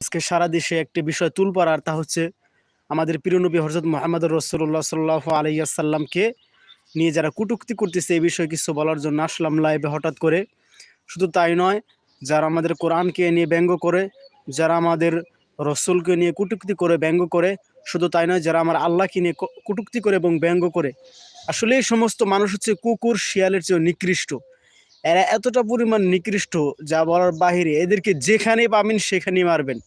আজকে সারা দেশে একটি বিষয় তুলপার আর তা হচ্ছে আমাদের প্রিয় নবী হজরত মোহাম্মদ রসুল্লাহ সাল্লাহ আলাইসাল্লামকে নিয়ে যারা কুটুক্তি করতেছে এই বিষয়ে কিছু বলার জন্য আসলাম লাইভে হঠাৎ করে। শুধু তাই নয়, যারা আমাদের কোরআনকে নিয়ে ব্যঙ্গ করে, যারা আমাদের রসুলকে নিয়ে কুটুক্তি করে, ব্যঙ্গ করে, শুধু তাই নয়, যারা আমার আল্লাহকে নিয়ে কুটুক্তি করে এবং ব্যঙ্গ করে, আসলে এই সমস্ত মানুষ হচ্ছে কুকুর, শিয়ালের চেয়ে নিকৃষ্ট। এরা এতটা পরিমাণ নিকৃষ্ট, যা বলার বাহিরে এদেরকে যেখানে পাবেন সেখানেই মারবেন।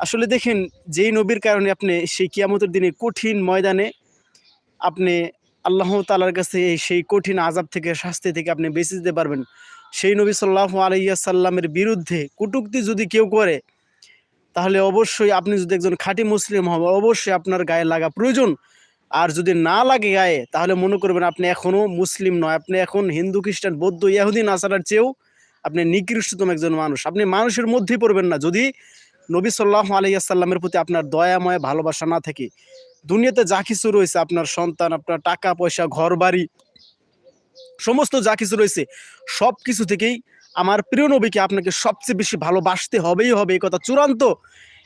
আসলে দেখেন, যেই নবীর কারণে আপনি সেই কিয়ামতের দিনে কঠিন ময়দানে আপনি আল্লাহ তালার কাছে সেই কঠিন আজাব থেকে, শাস্তি থেকে আপনি বেঁচে দিতে পারবেন। সেই নবী সাল্লাহ আলাইয়া সাল্লামের বিরুদ্ধে কটূক্তি যদি কেউ করে, তাহলে অবশ্যই আপনি যদি একজন খাঁটি মুসলিম হন, অবশ্যই আপনার গায়ে লাগা প্রয়োজন। আর যদি না লাগে গায়ে, তাহলে মনে করবেন আপনি এখনও মুসলিম নয়। আপনি এখন হিন্দু, খ্রিস্টান, বৌদ্ধ ইয়াহুদি নাসারার চেয়েও আপনি নিকৃষ্টতম একজন মানুষ। আপনি মানুষের মধ্যেই পড়বেন না। যদি নবী সাল্লাহ আলাইসাল্লামের প্রতি আপনার দয়াময়, ভালোবাসা না থাকে, দুনিয়াতে যা কিছু রয়েছে, আপনার সন্তান, আপনার টাকা, পয়সা ঘর বাড়ি সমস্ত যা কিছু রয়েছে সব কিছু থেকেই আমার প্রিয় নবীকে আপনাকে সবচেয়ে বেশি ভালোবাসতে হবেই হবে। এই কথা চূড়ান্ত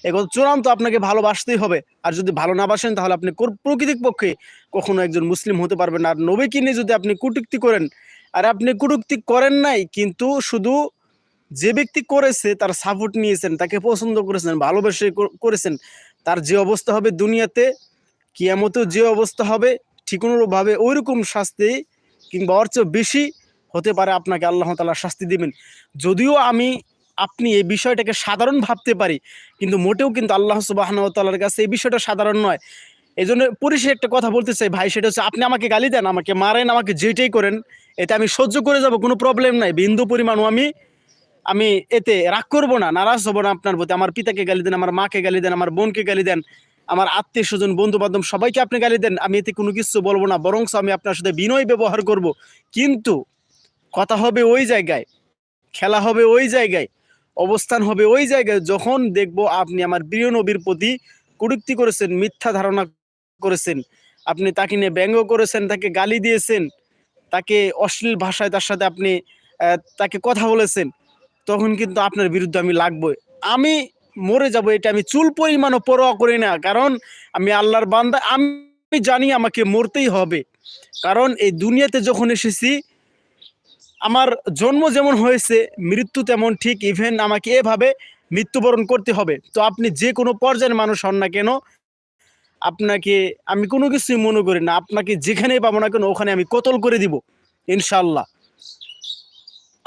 কথা চূড়ান্ত আপনাকে ভালোবাসতেই হবে। আর যদি ভালো না বাসেন, তাহলে আপনি প্রকৃতিক পক্ষে কখনো একজন মুসলিম হতে পারবেন আর নবীকে নিয়ে যদি আপনি কুটুক্তি করেন, আর আপনি কুটুক্তি করেন নাই, কিন্তু শুধু যে ব্যক্তি করেছে, তার সাপোর্ট নিয়েছেন, তাকে পছন্দ করেছেন, ভালোবেসে করেছেন, তার যে অবস্থা হবে দুনিয়াতে, কিয়ামতেও যে অবস্থা হবে, ঠিক ওই রকম শাস্তি কিংবা চেয়েও বেশি হতে পারে আপনাকে আল্লাহ তালা শাস্তি দেবেন। যদিও আমি আপনি এই বিষয়টাকে সাধারণ ভাবতে পারি, কিন্তু মোটেও কিন্তু আল্লাহ সুবাহন তাল্লার কাছে এই বিষয়টা সাধারণ নয়। এই জন্য পরিশেষে একটা কথা বলতে চাই ভাই, সেটা হচ্ছে আপনি আমাকে গালি দেন, আমাকে মারেন, আমাকে যেটাই করেন, এতে আমি সহ্য করে যাব, কোনো প্রবলেম নাই। বিন্দু পরিমাণও আমি আমি এতে রাগ করব না, নারাজ হব না আপনার প্রতি। আমার পিতাকে গালি দেন, আমার মাকে গালি দেন, আমার বোনকে গালি দেন, আমার আত্মীয় স্বজন বন্ধু বান্ধব সবাইকে আপনি গালি দেন, আমি এতে কোনো কিছু বলব না বরং আমি আপনার সাথে বিনয় ব্যবহার করব। কিন্তু কথা হবে ওই জায়গায়, খেলা হবে ওই জায়গায় অবস্থান হবে ওই জায়গায় যখন দেখব আপনি আমার প্রিয় নবীর প্রতি কুটুক্তি করেছেন, মিথ্যা ধারণা করেছেন, আপনি তাকে নিয়ে ব্যঙ্গ করেছেন, তাকে গালি দিয়েছেন, তাকে অশ্লীল ভাষায় তার সাথে আপনি তাকে কথা বলেছেন, তখন কিন্তু আপনার বিরুদ্ধে আমি লাগবই। আমি মরে যাব, এটা আমি চুল পরিমাণও পরোয়া করি না, কারণ আমি আল্লাহর বান্দা, আমি জানি আমাকে মরতেই হবে। কারণ এই দুনিয়াতে যখন এসেছি আমার জন্ম যেমন হয়েছে, মৃত্যু তেমন ঠিক ইভেন আমাকে এভাবে মৃত্যুবরণ করতে হবে। তো আপনি যে কোনো পর্যায়ের মানুষ হন না কেন, আপনাকে আমি কোনো কিছুই মনে করি না। আপনাকে যেখানেই পাবো না কেন, ওখানে আমি কতল করে দিব ইনশাল্লাহ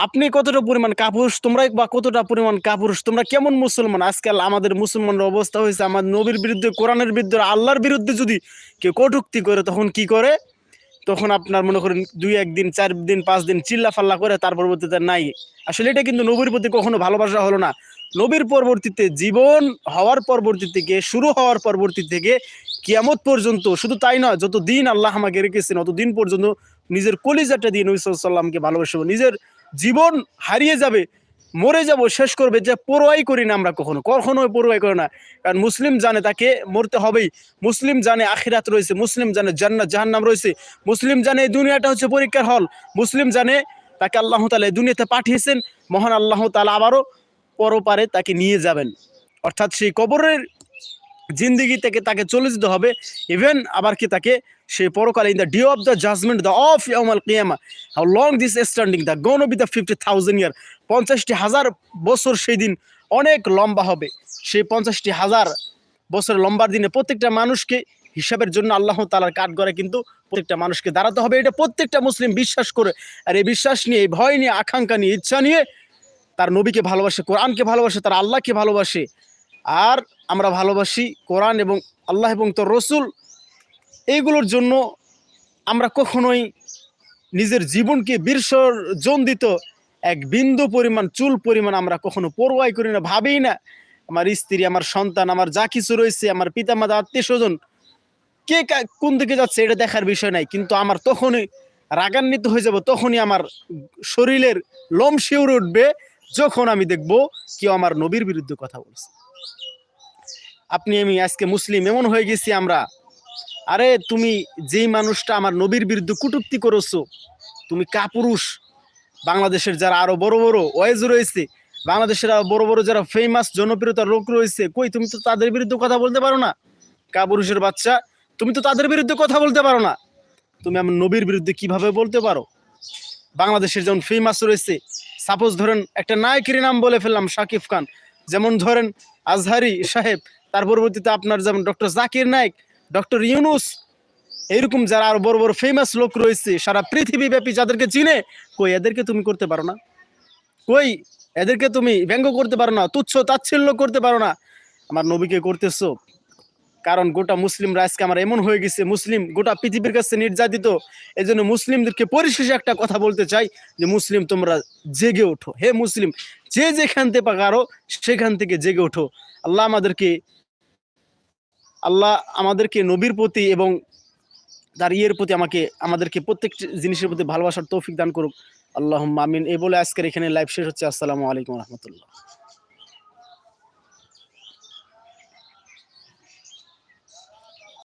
আপনি কতটা পরিমাণ কাপুরুষ তোমরা বা কতটা পরিমাণ কাপুরুষ, তোমরা কেমন মুসলমান? আজকাল আমাদের মুসলমানের অবস্থা হয়েছে, আমার নবীর বিরুদ্ধে, কোরআনের বিরুদ্ধে, আল্লাহর বিরুদ্ধে যদি কেউ কটুক্তি করে, তখন কি করে? তখন আপনার মনে করেন দুই একদিন, চার দিন, পাঁচ দিন চিল্লা ফাল্লা করে তার পরবর্তীতে নাই। আসলে এটা কিন্তু নবীর প্রতি কখনো ভালোবাসা হলো না। নবীর পরবর্তীতে জীবন হওয়ার পরবর্তী থেকে, শুরু হওয়ার পরবর্তী থেকে কিয়ামত পর্যন্ত শুধু তাই নয়, যত দিন আল্লাহ আমাকে রেখেছেন, অত দিন পর্যন্ত নিজের কলিজাটা দিয়ে নবী সাল্লামকে ভালোবাসবো। নিজের জীবন হারিয়ে যাবে মরে যাব, শেষ করবে, যে পরোয়াই করি না আমরা কখনো। কখনোই পরোয়াই করি না। কারণ মুসলিম জানে তাকে মরতে হবেই। মুসলিম জানে আখিরাত রয়েছে, মুসলিম জানে জান্নাত, জাহান্নাম রয়েছে। মুসলিম জানে এই দুনিয়াটা হচ্ছে পরীক্ষার হল। মুসলিম জানে তাকে আল্লাহ তালা দুনিয়াতে পাঠিয়েছেন। মহান আল্লাহ তালা আবারও পরপারে তাকে নিয়ে যাবেন। অর্থাৎ সেই কবরের জিন্দিগি থেকে তাকে চলে যেতে হবে। ইভেন আবার কি তাকে সেই পরকালে in the day of the judgment the of Yamal কিয়ামা how long this standing the gone be the fifty thousand year পঞ্চাশটি হাজার বছর সেই দিন অনেক লম্বা হবে। সেই পঞ্চাশটি হাজার বছর লম্বার দিনে প্রত্যেকটা মানুষকে হিসাবের জন্য আল্লাহ তালার কাঠ করে কিন্তু প্রত্যেকটা মানুষকে দাঁড়াতে হবে। এটা প্রত্যেকটা মুসলিম বিশ্বাস করে। আর এই বিশ্বাস নিয়ে, এই ভয় নিয়ে, আকাঙ্ক্ষা নিয়ে, ইচ্ছা নিয়ে তার নবীকে ভালোবাসে, কোরআনকে ভালোবাসে, তার আল্লাহকে ভালোবাসে। আর আমরা ভালোবাসি কোরআন এবং আল্লাহ এবং তোর রসুল। এইগুলোর জন্য আমরা কখনোই নিজের জীবনকে বিসর্জন দিত এক বিন্দু পরিমাণ, চুল পরিমাণ আমরা কখনো পরোয়াই করি না, ভাবেই না। আমার স্ত্রী, আমার সন্তান, আমার যা কিছু রয়েছে, আমার পিতামাতা আত্মীয় স্বজন কা- কোন দিকে যাচ্ছে এটা দেখার বিষয় নাই। কিন্তু আমার তখনই রাগান্বিত হয়ে যাব, তখনই আমার শরীরের লোম শিউরে উঠবে, যখন আমি দেখব কেউ আমার নবীর বিরুদ্ধে কথা বলছে। আপনি আমি আজকে মুসলিম, এমন হয়ে গেছি আমরা আরে তুমি যেই মানুষটা আমার নবীর বিরুদ্ধে কুটুক্তি করেছ, তুমি কাপুরুষ। বাংলাদেশের যারা আরও বড় বড় ওয়েজ রয়েছে, বাংলাদেশের আরও বড় বড় যারা ফেমাস জনপ্রিয়তার লোক রয়েছে, কই তুমি তো তাদের বিরুদ্ধে কথা বলতে পারো না? কাপুরুষের বাচ্চা, তুমি তো তাদের বিরুদ্ধে কথা বলতে পারো না। তুমি আমার নবীর বিরুদ্ধে কীভাবে বলতে পারো? বাংলাদেশের যেমন ফেমাস রয়েছে সাপোজ ধরেন একটা নায়কের নাম বলে ফেললাম, শাকিব খান। যেমন ধরেন আজহারি সাহেব, তার পরবর্তীতে আপনার যেমন ডক্টর জাকির নায়ক ডক্টর ইউনুস এরকম যারা আরও বড় বড় ফেমাস লোক রয়েছে, সারা পৃথিবীব্যাপী যাদেরকে চিনে, কই এদেরকে তুমি করতে পারো না? কই এদেরকে তুমি ব্যঙ্গ করতে পারো না, তুচ্ছ তাচ্ছিল্য করতে পারো না। আমার নবীকে করতেছো। কারণ গোটা মুসলিমরা আজকে আমার এমন হয়ে গেছে, মুসলিম গোটা পৃথিবীর কাছে নির্যাতিত। এই জন্য মুসলিমদেরকে পরিশেষে একটা কথা বলতে চাই যে, মুসলিম তোমরা জেগে ওঠো। হে মুসলিম, যে যেখান থেকে পারো, সেখান থেকে জেগে ওঠো। আল্লাহ আমাদেরকে আল্লাহ আমাদেরকে নবীর প্রতি এবং তার ইয়ের প্রতি আমাকে, আমাদেরকে প্রত্যেক জিনিসের প্রতি ভালোবাসার তৌফিক দান করুক। আল্লাহ মামিন এই বলে আজকের এখানে লাইভ শেষ হচ্ছে। আসসালামু আলাইকুম রহমতুল্লাহ।